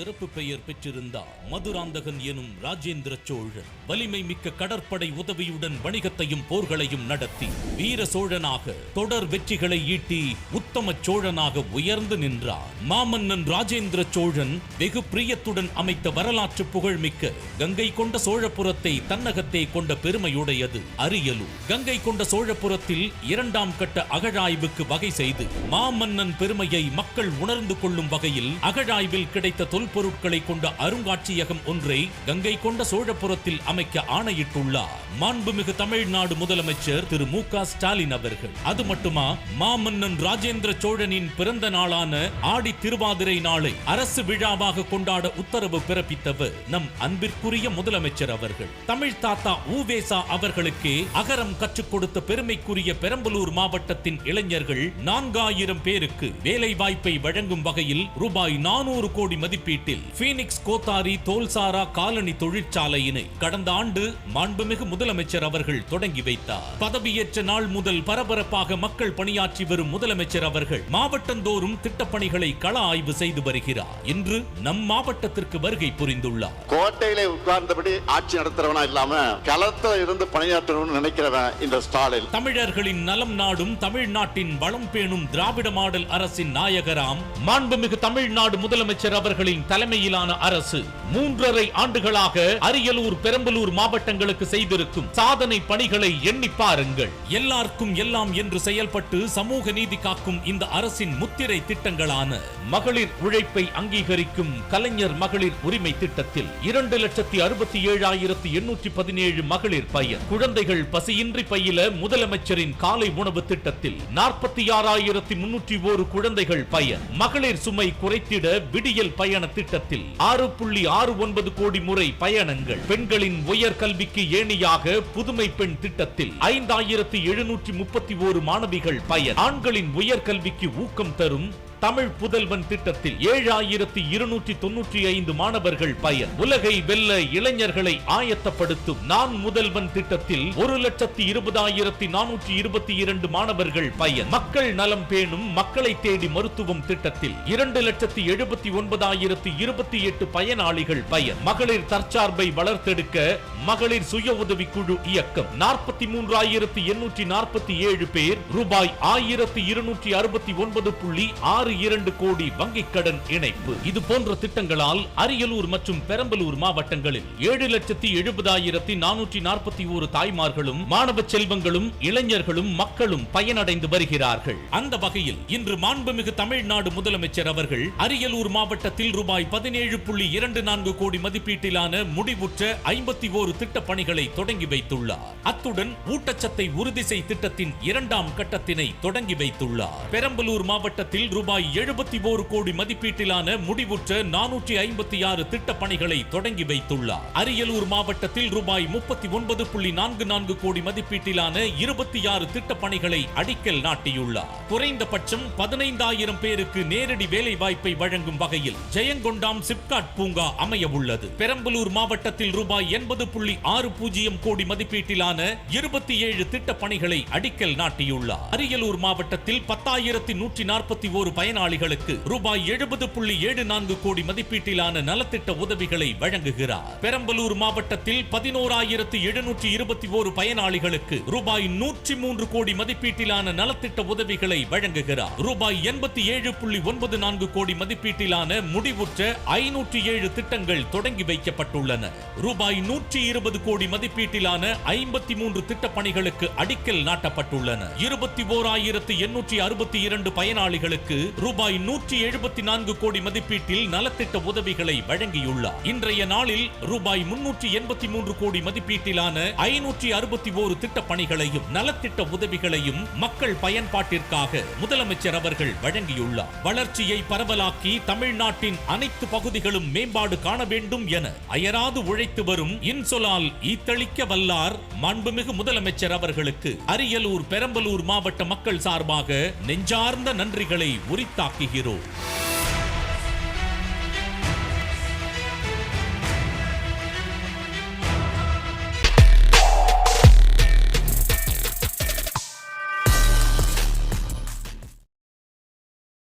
சிறப்பு பெயர் பெற்றிருந்தார் மதுராந்தகன் எனும் ராஜேந்திர சோழன் வலிமை மிக்க கடற்படை உதவியுடன் வணிகத்தையும் போர்களையும் நடத்தி வீர சோழனாக தொடர் வெற்றிகளை ஈட்டி உத்தம சோழனாக உயர்ந்து நின்றார். மாமன்னன் ராஜேந்திர சோழன் வெகு பிரியத்துடன் அமைத்த வரலாற்று புகழ்மிக்க கங்கை கொண்ட சோழபுரத்தை தன்னகத்தே கொண்ட பெருமையுடையது அரியலூர். கங்கை கொண்ட சோழபுரத்தில் இரண்டாம் கட்ட அகழாய்வுக்கு வகை செய்து மாமன்னன் பெருமையை மக்கள் உணர்ந்து கொள்ளும் வகையில் அகழாய்வில் கிடைத்த தொல் பொருட்களை கொண்ட அருங்காட்சியகம் ஒன்றை கங்கை கொண்ட சோழபுரத்தில் அமைக்க ஆணையிட்டுள்ளார். மாண்புமிகு தமிழ்நாடு முதலமைச்சர் திரு மு க ஸ்டாலின் அவர்கள். அது மட்டுமா? மாமன்னன் ராஜேந்திர சோழனின் பிறந்த நாளான ஆடி திருவாதிரை நாளை அரசு விழாவாக கொண்டாட உத்தரவு பிறப்பித்தவர் நம் அன்பிற்குரிய முதலமைச்சர் அவர்கள். தமிழ் தாத்தா ஊவேசா அவர்களுக்கே அகரம் கற்றுக் கொடுத்த பெருமைக்குரிய பெரம்பலூர் மாவட்டத்தின் இளைஞர்கள் நான்காயிரம் பேருக்கு வேலை வாய்ப்பை வழங்கும் வகையில் ரூபாய் நானூறு கோடி மதிப்பீட்டில் பீனிக்ஸ் கோத்தாரி தோல்சாரா காலனி தொழிற்சாலையினை கடந்த ஆண்டு மாண்புமிகு முதலமைச்சர் அவர்கள் தொடங்கி வைத்தார். பதவியேற்ற நாள் முதல் பரபரப்பாக மக்கள் பணியாற்றி வரும் முதலமைச்சர் அவர்கள் மாவட்டந்தோறும் திட்டப்பணிகளை கள ஆய்வு செய்து வருகிறார். இன்று நம் மாவட்டத்திற்கு வருகை புரிந்துள்ளார். கோட்டையிலே உட்கார்ந்தபடி ஆட்சி நடத்துறவனா இல்லாம களத்துல இருந்து பணியாற்றணும்னு நினைக்கிறவன் இந்த ஸ்டாலின். தமிழர்களின் நலம் நாடும் தமிழ்நாட்டின் வளம் பேணும் திராவிட மாடல் அரசின் நாயகராம் மாண்புமிகு தமிழ்நாடு முதலமைச்சர் அவர்களின் தலைமையிலான அரசு மூன்றரை ஆண்டுகளாக அரியலூர் பெரம்பலூர் மாவட்டங்களுக்கு செய்திருக்கும் சாதனை பணிகளை எண்ணி பாருங்கள். எல்லாருக்கும் எல்லாம் என்று செயல்பட்டு சமூக நீதி காக்கும் இந்த அரசின் முத்திரை திட்டங்களான மகளிர் உழைப்பை அங்கீகரிக்கும் கலைஞர் மகளிர் உரிமை திட்டத்தில் இரண்டு லட்சத்தி அறுபத்தி ஏழாயிரத்தி எண்ணூற்றி பதினேழு மகளிர் பயன் குழந்தைகள் பசியின்றி பயில முதலமைச்சரின் காலை உணவு திட்டத்தில் நாற்பத்தி ஆறாயிரத்தி முன்னூற்றி ஒரு குழந்தைகள் பயன் மகளிர் சுமை குறைத்திட விடியல் பயண திட்டத்தில் ஆறு புள்ளி ஆறு ஒன்பது கோடி முறை பயணங்கள். பெண்களின் உயர்கல்விக்கு ஏணியாக புதுமை பெண் திட்டத்தில் ஐந்தாயிரத்தி எழுநூற்றி முப்பத்தி ஓரு மாணவிகள் பயன். ஆண்களின் உயர் கல்விக்கு ஊக்கம் தரும் தமிழ் புதல்வன் திட்டத்தில் ஏழாயிரத்தி இருநூற்றி தொன்னூற்றி ஐந்து மாணவர்கள் பயன். உலகை வெல்ல இளைஞர்களை ஆயத்தப்படுத்தும் நான் முதல்வன் திட்டத்தில் ஒரு லட்சத்தி இருபதாயிரத்தி நானூற்றி இருபத்தி இரண்டு மாணவர்கள் பயன். மக்கள் நலம் பேணும் மக்களை தேடி மருத்துவம் திட்டத்தில் இரண்டு லட்சத்தி எழுபத்தி ஒன்பதாயிரத்தி இருபத்தி எட்டு பயனாளிகள் பயன். மகளிர் தற்சார்பை வளர்த்தெடுக்க மகளிர் சுய உதவி குழு இயக்கம். நாற்பத்தி மூன்றாயிரத்தி எண்ணூற்றி நாற்பத்தி ஏழு பேர் ரூபாய் ஆயிரத்தி இருநூற்றி அறுபத்தி ஒன்பது புள்ளி ஆறு இரண்டு கோடி வங்கிக் கடன் இணைப்பு. இது போன்ற திட்டங்களால் அரியலூர் மற்றும் பெரம்பலூர் மாவட்டங்களில் ஏழு லட்சத்தி எழுபதாயிரத்தி நானூற்றி நாற்பத்தி ஒரு தாய்மார்களும் மாணவ செல்வங்களும் இளைஞர்களும் மக்களும் பயனடைந்து வருகிறார்கள். அந்த வகையில் இன்று மாண்புமிகு தமிழ்நாடு முதலமைச்சர் அவர்கள் அரியலூர் மாவட்டத்தில் ரூபாய் பதினேழு புள்ளி இரண்டு நான்கு கோடி மதிப்பீட்டிலான முடிவுற்ற ஐம்பத்தி ஓரு திட்ட பணிகளை தொடங்கி வைத்துள்ளார். அத்துடன் ஊட்டச்சத்தை உறுதி செய் திட்டத்தின் இரண்டாம் கட்டத்தினை தொடங்கி வைத்துள்ளார். பெரம்பலூர் மாவட்டத்தில் ரூபாய் ரூபாய் எழுபத்தி ஓரு கோடி மதிப்பீட்டிலான முடிவுற்ற நானூற்றி ஐம்பத்தி ஆறு திட்ட பணிகளை தொடங்கி வைத்துள்ளார். அரியலூர் மாவட்டத்தில் ரூபாய் முப்பத்தி ஒன்பது புள்ளி நான்கு நான்கு கோடி மதிப்பீட்டிலான இருபத்தி ஆறு திட்ட பணிகளை அடிக்கல் நாட்டியுள்ளார். குறைந்தபட்சம் பதினைந்தாயிரம் பேருக்கு நேரடி வேலை வாய்ப்பை வழங்கும் வகையில் ஜெயங்கொண்டாம் சிப்காட் பூங்கா அமைய உள்ளது பெரம்பலூர் மாவட்டத்தில் ரூபாய் எண்பது புள்ளி ஆறு பூஜ்ஜியம் கோடி மதிப்பீட்டிலான இருபத்தி ஏழு திட்ட பணிகளை அடிக்கல் நாட்டியுள்ளார். அரியலூர் மாவட்டத்தில் பத்தாயிரத்தி நூற்றி நாற்பத்தி ஒரு பயனாளிகளுக்கு ரூபாய் எழுபது புள்ளி ஏழு நான்கு கோடி மதிப்பீட்டிலான நலத்திட்ட உதவிகளை வழங்குகிறார். பெரம்பலூர் மாவட்டத்தில் பதினோராயிரத்து எழுநூற்றி இருபத்தி ஓரு பயனாளிகளுக்கு ரூபாய் நூற்றி மூன்று கோடி மதிப்பீட்டிலான நலத்திட்ட உதவிகளை வழங்குகிறார். ரூபாய் எண்பத்தி ஏழு புள்ளி ஒன்பது நான்கு கோடி மதிப்பீட்டிலான முடிவுற்ற ஐநூற்றி ஏழு திட்டங்கள் தொடங்கி வைக்கப்பட்டுள்ளன. ரூபாய் நூற்றி இருபது கோடி மதிப்பீட்டிலான ஐம்பத்தி மூன்று திட்ட பணிகளுக்கு அடிக்கல் நாட்டப்பட்டுள்ளன. இருபத்தி ஓராயிரத்து எண்ணூற்றி அறுபத்தி இரண்டு பயனாளிகளுக்கு ரூபாய் நூற்றி எழுபத்தி நான்கு கோடி மதிப்பீட்டில் நலத்திட்ட உதவிகளை வழங்கியுள்ளார். இன்றைய நாளில் ரூபாய் முன்னூற்றி எண்பத்தி மூன்று கோடி மதிப்பீட்டிலான ஐநூற்றி அறுபத்தி ஓரு திட்ட பணிகளையும் நலத்திட்ட உதவிகளையும் மக்கள் பயன்பாட்டிற்காக முதலமைச்சர் அவர்கள் வழங்கியுள்ளார். வளர்ச்சியை பரவலாக்கி தமிழ்நாட்டின் அனைத்து பகுதிகளும் மேம்பாடு காண வேண்டும் என அயராது உழைத்து வரும் இன்சொலால் ஈத்தளிக்க வல்லார் மாண்புமிகு முதலமைச்சர் அவர்களுக்கு அரியலூர் பெரம்பலூர் மாவட்ட மக்கள் சார்பாக நெஞ்சார்ந்த நன்றிகளை உரி TikTok Hero.